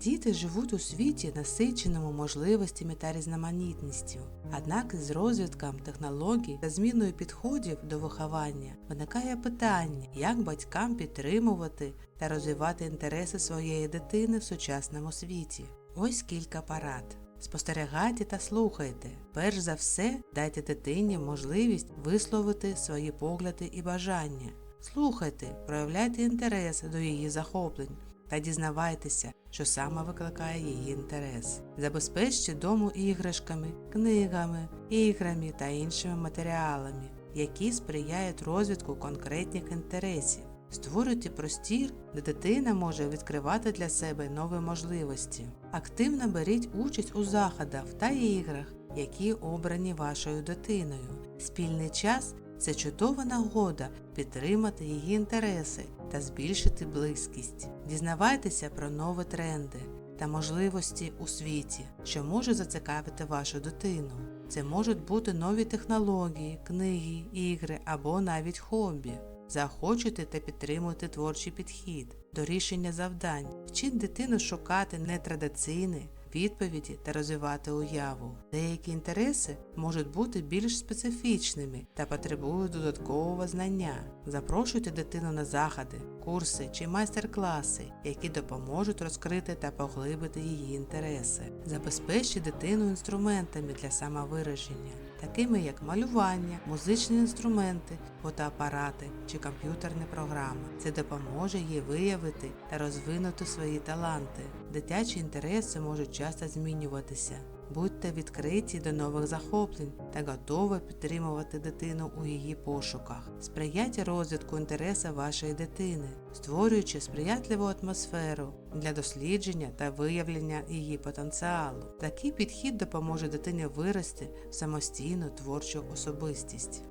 Діти живуть у світі, насиченому можливостями та різноманітністю. Однак з розвитком технологій та зміною підходів до виховання виникає питання, як батькам підтримувати та розвивати інтереси своєї дитини в сучасному світі. Ось кілька порад. Спостерігайте та слухайте. Перш за все, дайте дитині можливість висловити свої погляди і бажання. Слухайте, проявляйте інтерес до її захоплень та дізнавайтеся, що саме викликає її інтерес. Забезпечте дому іграшками, книгами, іграми та іншими матеріалами, які сприяють розвитку конкретних інтересів. Створюйте простір, де дитина може відкривати для себе нові можливості. Активно беріть участь у заходах та іграх, які обрані вашою дитиною. Спільний час це чудова нагода підтримати її інтереси та збільшити близькість. Дізнавайтеся про нові тренди та можливості у світі, що може зацікавити вашу дитину. Це можуть бути нові технології, книги, ігри або навіть хобі. Заохочуйте та підтримуйте творчий підхід до рішення завдань, вчіть дитину шукати нетрадиційні відповіді та розвивати уяву. Деякі інтереси можуть бути більш специфічними та потребують додаткового знання. Запрошуйте дитину на заходи, курси чи майстер-класи, які допоможуть розкрити та поглибити її інтереси. Забезпечте дитину інструментами для самовираження, такими як малювання, музичні інструменти, фотоапарати чи комп'ютерні програми. Це допоможе їй виявити та розвинути свої таланти. Дитячі інтереси можуть часто змінюватися. Будьте відкриті до нових захоплень та готові підтримувати дитину у її пошуках. Сприяйте розвитку інтересу вашої дитини, створюючи сприятливу атмосферу для дослідження та виявлення її потенціалу. Такий підхід допоможе дитині вирости в самостійну творчу особистість.